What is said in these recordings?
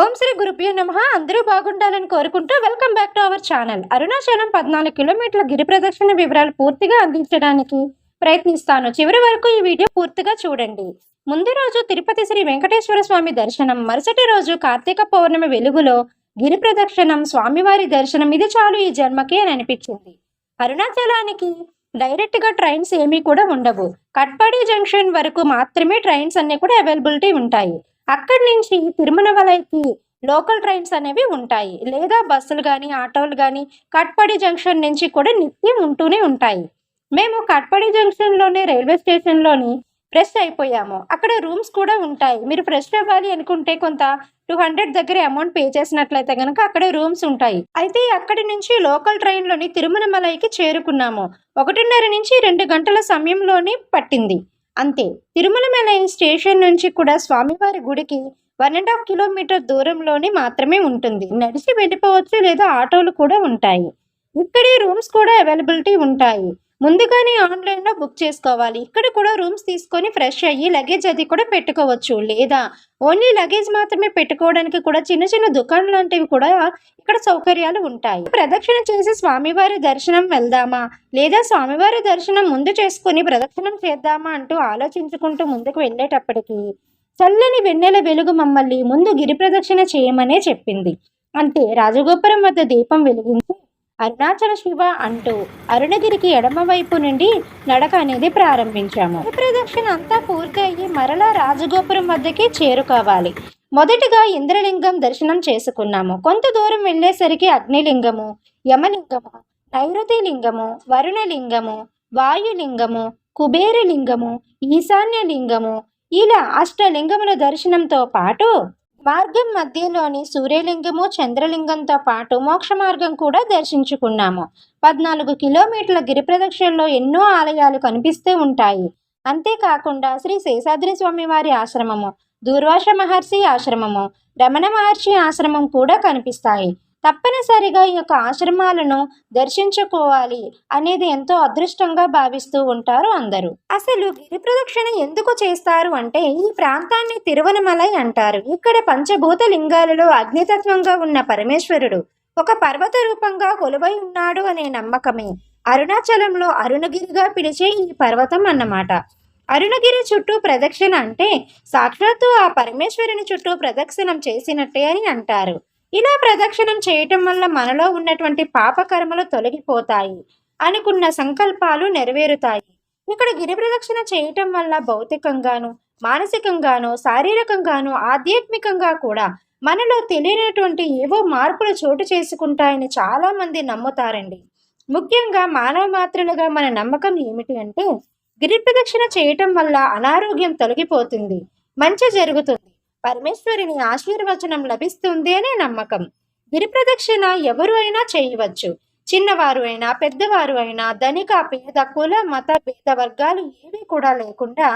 ఓం శ్రీ గురుభ్యో నమ. అందరూ బాగుండాలని కోరుకుంటూ welcome back to our channel. Arunachalam పద్నాలుగు కిలోమీటర్ల గిరి ప్రదక్షిణ వివరాలు పూర్తిగా అందించడానికి ప్రయత్నిస్తాను. చివరి వరకు ఈ వీడియో పూర్తిగా చూడండి. ముందు రోజు తిరుపతి శ్రీ వెంకటేశ్వర స్వామి దర్శనం. మరుసటి రోజు కార్తీక పౌర్ణమి వెలుగులో గిరి ప్రదక్షిణం స్వామివారి దర్శనం. ఇది చాలు ఈ జన్మకి అని అనిపించింది. అరుణాచలానికి డైరెక్ట్గా ట్రైన్స్ ఏమీ కూడా ఉండవు. కట్పాడి జంక్షన్ వరకు మాత్రమే ట్రైన్స్ అన్ని కూడా అవైలబిలిటీ ఉంటాయి. అక్కడి నుంచి తిరుమలవలైకి లోకల్ ట్రైన్స్ అనేవి ఉంటాయి. లేదా బస్సులు కానీ ఆటోలు కానీ కట్పడి జంక్షన్ నుంచి కూడా నిత్యం ఉంటూనే ఉంటాయి. మేము కట్పడి జంక్షన్లోనే రైల్వే స్టేషన్లోని ఫ్రెష్ అయిపోయాము. అక్కడ రూమ్స్ కూడా ఉంటాయి. మీరు ఫ్రెష్ అవ్వాలి అనుకుంటే కొంత టూ హండ్రెడ్ దగ్గర అమౌంట్ పే చేసినట్లయితే కనుక అక్కడ రూమ్స్ ఉంటాయి. అయితే అక్కడి నుంచి లోకల్ ట్రైన్లోని తిరుమలమలైకి చేరుకున్నాము. ఒకటిన్నర నుంచి రెండు గంటల సమయంలోనే పట్టింది. అంతే. తిరుమలమలై స్టేషన్ నుంచి కూడా స్వామివారి గుడికి వన్ అండ్ హాఫ్ కిలోమీటర్ దూరంలోనే మాత్రమే ఉంటుంది. నడిచి వెళ్ళిపోవచ్చు లేదా ఆటోలు కూడా ఉంటాయి. ఇక్కడే రూమ్స్ కూడా అవైలబిలిటీ ఉంటాయి. ముందుగానే ఆన్లైన్లో బుక్ చేసుకోవాలి. ఇక్కడ కూడా రూమ్స్ తీసుకొని ఫ్రెష్ అయ్యి లగేజ్ అది కూడా పెట్టుకోవచ్చు. లేదా ఓన్లీ లగేజ్ మాత్రమే పెట్టుకోవడానికి కూడా చిన్న చిన్న దుకాణం లాంటివి కూడా ఇక్కడ సౌకర్యాలు ఉంటాయి. ప్రదక్షిణ చేసి స్వామివారి దర్శనం వెళ్దామా? లేదా స్వామివారి దర్శనం ముందు చేసుకుని ప్రదక్షిణం చేద్దామా అంటూ ఆలోచించుకుంటూ ముందుకు వెళ్ళేటప్పటికి చల్లని వెన్నెల వెలుగు మమ్మల్ని ముందు గిరి ప్రదక్షిణ చేయమనే చెప్పింది. అంతే రాజగోపురం వద్ద దీపం వెలిగించి అరుణాచల శివ అంటూ అరుణగిరికి ఎడమ వైపు నుండి నడక అనేది ప్రారంభించాము. ప్రదక్షిణ అంతా పూర్తి అయ్యి మరలా రాజగోపురం వద్దకి చేరుకోవాలి. మొదటిగా ఇంద్రలింగం దర్శనం చేసుకున్నాము. కొంత దూరం వెళ్ళేసరికి అగ్నిలింగము యమలింగము నైరుతి లింగము వరుణలింగము వాయులింగము కుబేరలింగము ఈశాన్యలింగము ఇలా అష్టలింగముల దర్శనంతో పాటు మార్గం మధ్యలోని సూర్యలింగము చంద్రలింగంతో పాటు మోక్ష మార్గం కూడా దర్శించుకున్నాము. పద్నాలుగు కిలోమీటర్ల గిరి ప్రదక్షిణలో ఎన్నో ఆలయాలు కనిపిస్తూ ఉంటాయి. అంతేకాకుండా శ్రీ శేషాద్రి స్వామి వారి ఆశ్రమము దూర్వాస మహర్షి ఆశ్రమము రమణ మహర్షి ఆశ్రమం కూడా కనిపిస్తాయి. తప్పనిసరిగా ఈ యొక్క ఆశ్రమాలను దర్శించుకోవాలి అనేది ఎంతో అదృష్టంగా భావిస్తూ ఉంటారు అందరూ. అసలు గిరి ప్రదక్షిణ ఎందుకు చేస్తారు అంటే ఈ ప్రాంతాన్ని తిరువనమలై అంటారు. ఇక్కడ పంచభూత లింగాలలో అగ్నితత్వంగా ఉన్న పరమేశ్వరుడు ఒక పర్వత రూపంగా కొలువై ఉన్నాడు అనే నమ్మకమే. అరుణాచలంలో అరుణగిరిగా పిలిచే ఈ పర్వతం అన్నమాట. అరుణగిరి చుట్టూ ప్రదక్షిణ అంటే సాక్షాత్తు ఆ పరమేశ్వరుని చుట్టూ ప్రదక్షిణం చేసినట్టే అని అంటారు. ఇలా ప్రదక్షిణం చేయటం వల్ల మనలో ఉన్నటువంటి పాపకర్మలు తొలగిపోతాయి అనుకున్న సంకల్పాలు నెరవేరుతాయి. ఇక్కడ గిరి ప్రదక్షిణ చేయటం వల్ల భౌతికంగాను మానసికంగాను శారీరకంగాను ఆధ్యాత్మికంగా కూడా మనలో తెలియనటువంటి ఏవో మార్పులు చోటు చేసుకుంటాయని చాలామంది నమ్ముతారండి. ముఖ్యంగా మానవ మాత్రులుగా మన నమ్మకం ఏమిటి అంటే గిరి ప్రదక్షిణ చేయటం వల్ల అనారోగ్యం తొలగిపోతుంది మంచి జరుగుతుంది. పరమేశ్వరుని ఆశీర్వచనం లభిస్తుంది అనే నమ్మకం. గిరి ప్రదక్షిణ ఎవరు అయినా చేయవచ్చు. చిన్నవారు అయినా పెద్దవారు అయినా ధనిక పేద కుల మత భేద వర్గాలు ఏవి కూడా లేకుండా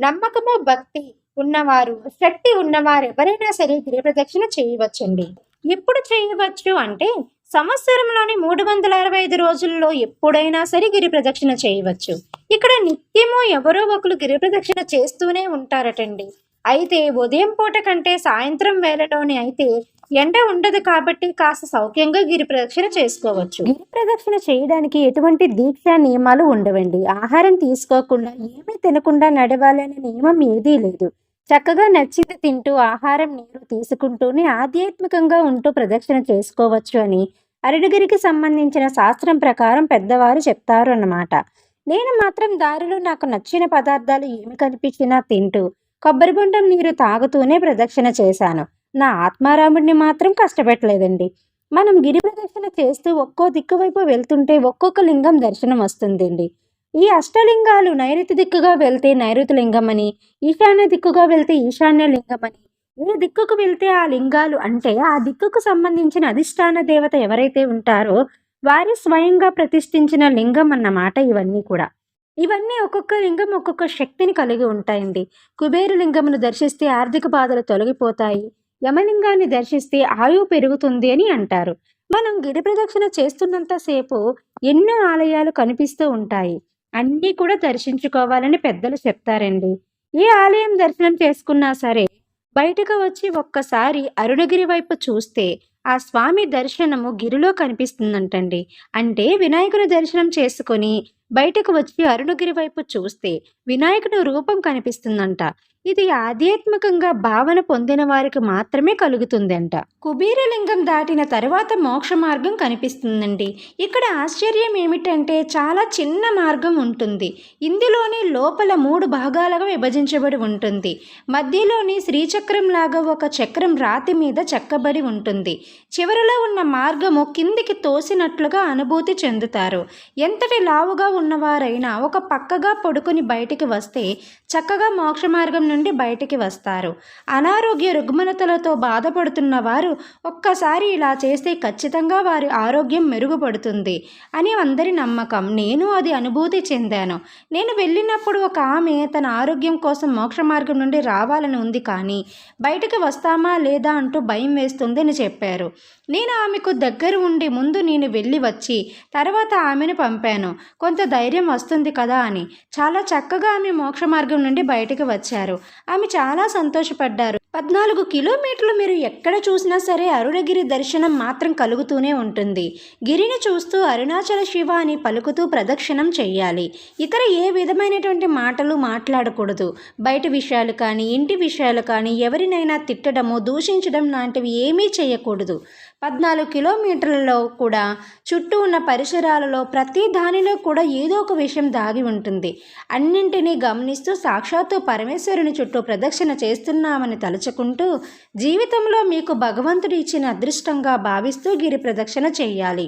నమ్మకము భక్తి ఉన్నవారు శక్తి ఉన్నవారు ఎవరైనా సరే గిరి ప్రదక్షిణ చేయవచ్చండి. ఎప్పుడు చేయవచ్చు అంటే సంవత్సరంలోని మూడు వందల అరవై ఐదు రోజుల్లో ఎప్పుడైనా సరే గిరి ప్రదక్షిణ చేయవచ్చు. ఇక్కడ నిత్యము ఎవరో ఒకరు గిరి ప్రదక్షిణ చేస్తూనే ఉంటారటండి. అయితే ఉదయం పూట కంటే సాయంత్రం వేళలోనే అయితే ఎండ ఉండదు కాబట్టి కాస్త సౌఖ్యంగా గిరి ప్రదక్షిణ చేసుకోవచ్చు. గిరి ప్రదక్షిణ చేయడానికి ఎటువంటి దీక్ష నియమాలు ఉండవండి. ఆహారం తీసుకోకుండా ఏమీ తినకుండా నడవాలనే నియమం ఏదీ లేదు. చక్కగా నచ్చింది తింటూ ఆహారం నీరు తీసుకుంటూనే ఆధ్యాత్మికంగా ఉంటూ ప్రదక్షిణ చేసుకోవచ్చు అని అరుణగిరికి సంబంధించిన శాస్త్రం ప్రకారం పెద్దవారు చెప్తారు అన్నమాట నేను మాత్రం దారిలో నాకు నచ్చిన పదార్థాలు ఏమి కనిపించినా తింటూ కొబ్బరి బొండం నీరు తాగుతూనే ప్రదక్షిణ చేశాను. నా ఆత్మారాముడిని మాత్రం కష్టపెట్టలేదండి. మనం గిరి ప్రదక్షిణ చేస్తూ ఒక్కో దిక్కు వైపు వెళ్తుంటే ఒక్కొక్క లింగం దర్శనం వస్తుందండి. ఈ అష్టలింగాలు నైరుతి దిక్కుగా వెళ్తే నైరుతి లింగం అని ఈశాన్య దిక్కుగా వెళ్తే ఈశాన్య లింగం అని ఏ దిక్కుకు వెళ్తే ఆ లింగాలు అంటే ఆ దిక్కుకు సంబంధించిన అధిష్టాన దేవత ఎవరైతే ఉంటారో వారి స్వయంగా ప్రతిష్ఠించిన లింగం అన్నమాట ఇవన్నీ కూడా. ఇవన్నీ ఒక్కొక్క లింగం ఒక్కొక్క శక్తిని కలిగి ఉంటాయండి. కుబేరు లింగమును దర్శిస్తే ఆర్థిక బాధలు తొలగిపోతాయి. యమలింగాన్ని దర్శిస్తే ఆయువు పెరుగుతుంది అని అంటారు. మనం గిరి ప్రదక్షిణ చేస్తున్నంతసేపు ఎన్నో ఆలయాలు కనిపిస్తూ ఉంటాయి. అన్నీ కూడా దర్శించుకోవాలని పెద్దలు చెప్తారండి. ఏ ఆలయం దర్శనం చేసుకున్నా సరే బయటకు వచ్చి ఒక్కసారి అరుణగిరి వైపు చూస్తే ఆ స్వామి దర్శనము గిరిలో కనిపిస్తుందంటండి. అంటే వినాయకుని దర్శనం చేసుకొని బయటకు వచ్చి అరుణగిరి వైపు చూస్తే వినాయకుని రూపం కనిపిస్తుందంట. ఇది ఆధ్యాత్మికంగా భావన పొందిన వారికి మాత్రమే కలుగుతుందంట. కుబీరలింగం దాటిన తర్వాత మోక్ష మార్గం కనిపిస్తుందండి. ఇక్కడ ఆశ్చర్యం ఏమిటంటే చాలా చిన్న మార్గం ఉంటుంది. ఇందులోనే లోపల మూడు భాగాలుగా విభజించబడి ఉంటుంది. మధ్యలోని శ్రీచక్రం లాగా ఒక చక్రం రాతి మీద చెక్కబడి ఉంటుంది. చివరిలో ఉన్న మార్గము కిందికి తోసినట్లుగా అనుభూతి చెందుతారు. ఎంతటి లావుగా ఉన్నవారైనా ఒక పక్కగా పడుకుని బయటికి వస్తే చక్కగా మోక్ష మార్గం నుండి బయటికి వస్తారు. అనారోగ్య రుగ్మతలతో బాధపడుతున్న వారు ఒక్కసారి ఇలా చేస్తే ఖచ్చితంగా వారి ఆరోగ్యం మెరుగుపడుతుంది అని అందరి నమ్మకం. నేను అది అనుభూతి చెందాను. నేను వెళ్ళినప్పుడు ఒక ఆమె తన ఆరోగ్యం కోసం మోక్ష మార్గం నుండి రావాలని ఉంది కానీ బయటకు వస్తామా లేదా అంటూ భయం వేస్తుంది అని చెప్పారు. నేను ఆమెకు దగ్గర ఉండి ముందు నేను వెళ్ళి వచ్చి తర్వాత ఆమెను పంపాను. కొంత ధైర్యం వస్తుంది కదా అని. చాలా చక్కగా ఆమె మోక్ష మార్గం నుండి బయటకు వచ్చారు. ఆమె చాలా సంతోషపడ్డారు. పద్నాలుగు కిలోమీటర్లు మీరు ఎక్కడ చూసినా సరే అరుణగిరి దర్శనం మాత్రం కలుగుతూనే ఉంటుంది. గిరిని చూస్తూ అరుణాచల శివ అని పలుకుతూ ప్రదక్షిణం చెయ్యాలి. ఇతర ఏ విధమైనటువంటి మాటలు మాట్లాడకూడదు. బయట విషయాలు కానీ ఇంటి విషయాలు కానీ ఎవరినైనా తిట్టడము దూషించడం లాంటివి ఏమీ చేయకూడదు పద్నాలుగు కిలోమీటర్లలో కూడా చుట్టూ ఉన్న పరిసరాలలో ప్రతి దానిలో కూడా ఏదో ఒక విషయం దాగి ఉంటుంది. అన్నింటినీ గమనిస్తూ సాక్షాత్తు పరమేశ్వరుని చుట్టూ ప్రదక్షిణ చేస్తున్నామని తలుచుకుంటూ జీవితంలో మీకు భగవంతుడు ఇచ్చిన అదృష్టంగా భావిస్తూ గిరి ప్రదక్షిణ చేయాలి.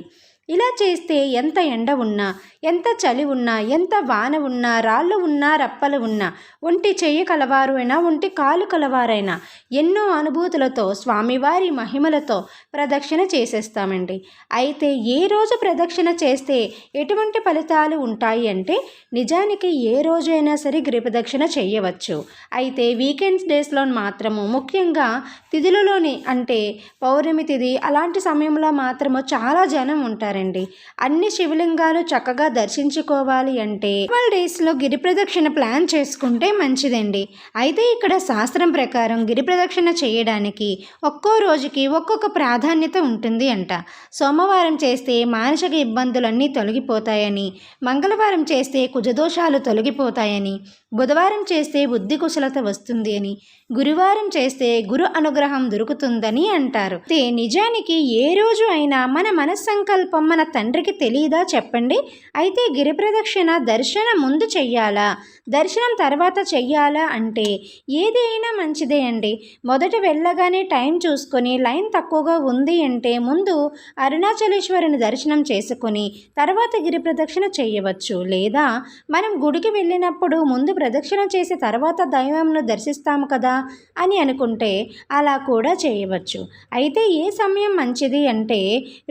ఇలా చేస్తే ఎంత ఎండ ఉన్నా ఎంత చలి ఉన్నా ఎంత వాన ఉన్నా రాళ్ళు ఉన్నా రప్పలు ఉన్నా ఒంటి చెయ్యి కలవారు అయినా ఒంటి కాలు కలవారైనా ఎన్నో అనుభూతులతో స్వామివారి మహిమలతో ప్రదక్షిణ చేసేస్తామండి. అయితే ఏ రోజు ప్రదక్షిణ చేస్తే ఎటువంటి ఫలితాలు ఉంటాయి అంటే నిజానికి ఏ రోజైనా సరే గిరిప్రదక్షిణ చేయవచ్చు. అయితే వీకెండ్స్ డేస్లో మాత్రము ముఖ్యంగా తిథులలోని అంటే పౌర్ణమి తిథి అలాంటి సమయంలో మాత్రము చాలా జనం ఉంటారు ఉంటారండి అన్ని శివలింగాలు చక్కగా దర్శించుకోవాలి అంటే ట్వెల్వ్ డేస్లో గిరి ప్రదక్షిణ ప్లాన్ చేసుకుంటే మంచిదండి. అయితే ఇక్కడ శాస్త్రం ప్రకారం గిరి ప్రదక్షిణ చేయడానికి ఒక్కో రోజుకి ఒక్కొక్క ప్రాధాన్యత ఉంటుంది అంట. సోమవారం చేస్తే మానసిక ఇబ్బందులన్నీ తొలగిపోతాయని మంగళవారం చేస్తే కుజదోషాలు తొలగిపోతాయని బుధవారం చేస్తే బుద్ధి కుశలత వస్తుంది అని గురువారం చేస్తే గురు అనుగ్రహం దొరుకుతుందని అంటారు. అయితే నిజానికి ఏ రోజు అయినా మన మనస్సంకల్పం మన తండ్రికి తెలియదా చెప్పండి. అయితే గిరి ప్రదక్షిణ దర్శనం ముందు చెయ్యాలా? దర్శనం తర్వాత చెయ్యాలా అంటే ఏది అయినా మంచిదే అండి. మొదట వెళ్ళగానే టైం చూసుకొని లైన్ తక్కువగా ఉంది అంటే ముందు అరుణాచలేశ్వరుని దర్శనం చేసుకొని తర్వాత గిరి ప్రదక్షిణ చేయవచ్చు లేదా మనం గుడికి వెళ్ళినప్పుడు ముందు ప్రదక్షిణ చేసి తర్వాత దైవంను దర్శిస్తాము కదా అని అనుకుంటే అలా కూడా చేయవచ్చు. అయితే ఏ సమయం మంచిది అంటే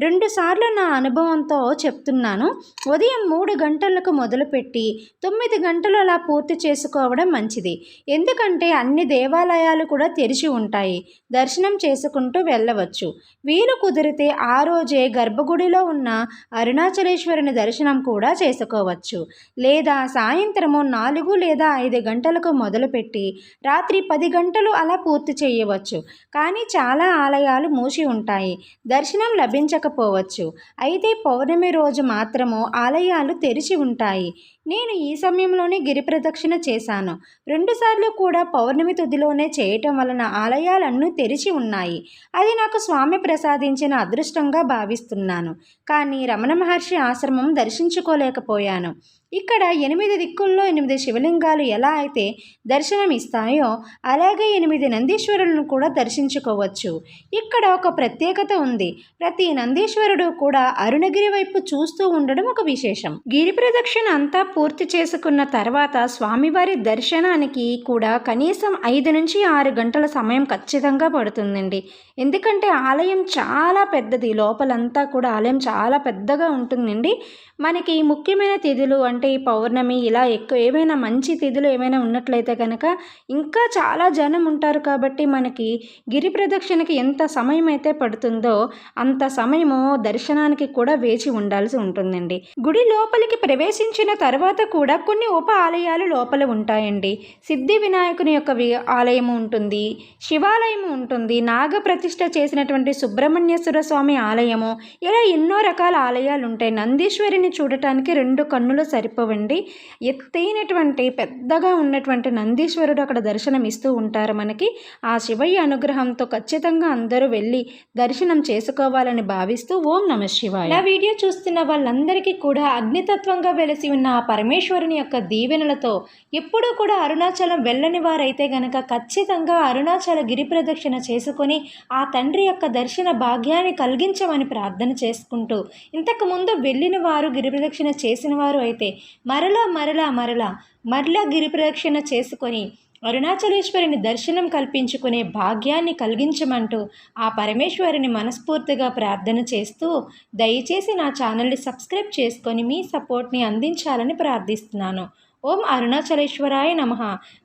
రెండుసార్లు నా అనుభవంతో చెప్తున్నాను. ఉదయం మూడు గంటలకు మొదలుపెట్టి తొమ్మిది గంటలు అలా పూర్తి చేసుకోవడం మంచిది. ఎందుకంటే అన్ని దేవాలయాలు కూడా తెరిచి ఉంటాయి. దర్శనం చేసుకుంటూ వెళ్ళవచ్చు. వీలు కుదిరితే ఆ రోజే గర్భగుడిలో ఉన్న అరుణాచలేశ్వరుని దర్శనం కూడా చేసుకోవచ్చు. లేదా సాయంత్రము నాలుగు లేదా ఐదు గంటలకు మొదలుపెట్టి రాత్రి పది గంటలు అలా పూర్తి చేయవచ్చు. కానీ చాలా ఆలయాలు మూసి ఉంటాయి. దర్శనం లభించకపోవచ్చు. అయితే పౌర్ణమి రోజు మాత్రము ఆలయాలు తెరిచి ఉంటాయి. నేను ఈ సమయంలోనే గిరి ప్రదక్షిణ చేశాను. రెండుసార్లు కూడా పౌర్ణమి తుదిలోనే చేయటం వలన ఆలయాలన్నీ తెరిచి ఉన్నాయి. అది నాకు స్వామి ప్రసాదించిన అదృష్టంగా భావిస్తున్నాను. కానీ రమణ మహర్షి ఆశ్రమం దర్శించుకోలేకపోయాను. ఇక్కడ ఎనిమిది దిక్కుల్లో ఎనిమిది శివలింగాలు ఎలా అయితే దర్శనం ఇస్తాయో అలాగే ఎనిమిది నందీశ్వరులను కూడా దర్శించుకోవచ్చు. ఇక్కడ ఒక ప్రత్యేకత ఉంది. ప్రతి నందీశ్వరుడు కూడా అరుణగిరి వైపు చూస్తూ ఉండడం ఒక విశేషం. గిరి ప్రదక్షిణ అంతా పూర్తి చేసుకున్న తర్వాత స్వామివారి దర్శనానికి కూడా కనీసం ఐదు నుంచి ఆరు గంటల సమయం ఖచ్చితంగా పడుతుందండి. ఎందుకంటే ఆలయం చాలా పెద్దది. లోపలంతా కూడా ఆలయం చాలా పెద్దగా ఉంటుందండి. మనకి ముఖ్యమైన తిథులు అంటే ఈ పౌర్ణమి ఇలా ఎక్కువ ఏమైనా మంచి తిథులు ఏమైనా ఉన్నట్లయితే కనుక ఇంకా చాలా జనం ఉంటారు కాబట్టి మనకి గిరి ప్రదక్షిణకి ఎంత సమయం అయితే పడుతుందో అంత సమయము దర్శనానికి కూడా వేచి ఉండాల్సి ఉంటుందండి. గుడి లోపలికి ప్రవేశించిన తర్వాత తర్వాత కూడా కొన్ని ఉప ఆలయాలు లోపల ఉంటాయండి. సిద్ధి వినాయకుని యొక్క వి ఆలయము ఉంటుంది. శివాలయం ఉంటుంది. నాగ ప్రతిష్ట చేసినటువంటి సుబ్రహ్మణ్యేశ్వర స్వామి ఆలయము. ఇలా ఎన్నో రకాల ఆలయాలు ఉంటాయి. నందీశ్వరిని చూడటానికి రెండు కన్నులు సరిపోవండి. ఎత్తైనటువంటి పెద్దగా ఉన్నటువంటి నందీశ్వరుడు అక్కడ దర్శనం ఇస్తూ ఉంటారు మనకి. ఆ శివయ్య అనుగ్రహంతో ఖచ్చితంగా అందరూ వెళ్ళి దర్శనం చేసుకోవాలని భావిస్తూ ఓం నమ శివాయ. నా వీడియో చూస్తున్న వాళ్ళందరికీ కూడా అగ్నితత్వంగా వెలిసి ఉన్న ఆ పరమేశ్వరుని యొక్క దీవెనలతో ఎప్పుడూ కూడా అరుణాచలం వెళ్ళని వారైతే గనక ఖచ్చితంగా అరుణాచల గిరి ప్రదక్షిణ చేసుకొని ఆ తండ్రి యొక్క దర్శన భాగ్యాన్ని కలిగించమని ప్రార్థన చేసుకుంటూ ఇంతకుముందు వెళ్ళిన వారు గిరి ప్రదక్షిణ చేసిన వారు అయితే మరలా మరలా మరలా మరలా గిరి ప్రదక్షిణ చేసుకొని అరుణాచలేశ్వరిని దర్శనం కల్పించుకునే భాగ్యాన్ని కలిగించమంటూ ఆ పరమేశ్వరిని మనస్ఫూర్తిగా ప్రార్థన చేస్తూ దయచేసి నా ఛానల్ని సబ్స్క్రైబ్ చేసుకొని మీ సపోర్ట్ని అందించాలని ప్రార్థిస్తున్నాను. ఓం అరుణాచలేశ్వరాయ నమ.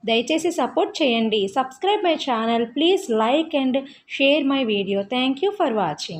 దయచేసి సపోర్ట్ చేయండి. Subscribe my channel. Please like and share my video. Thank you for watching.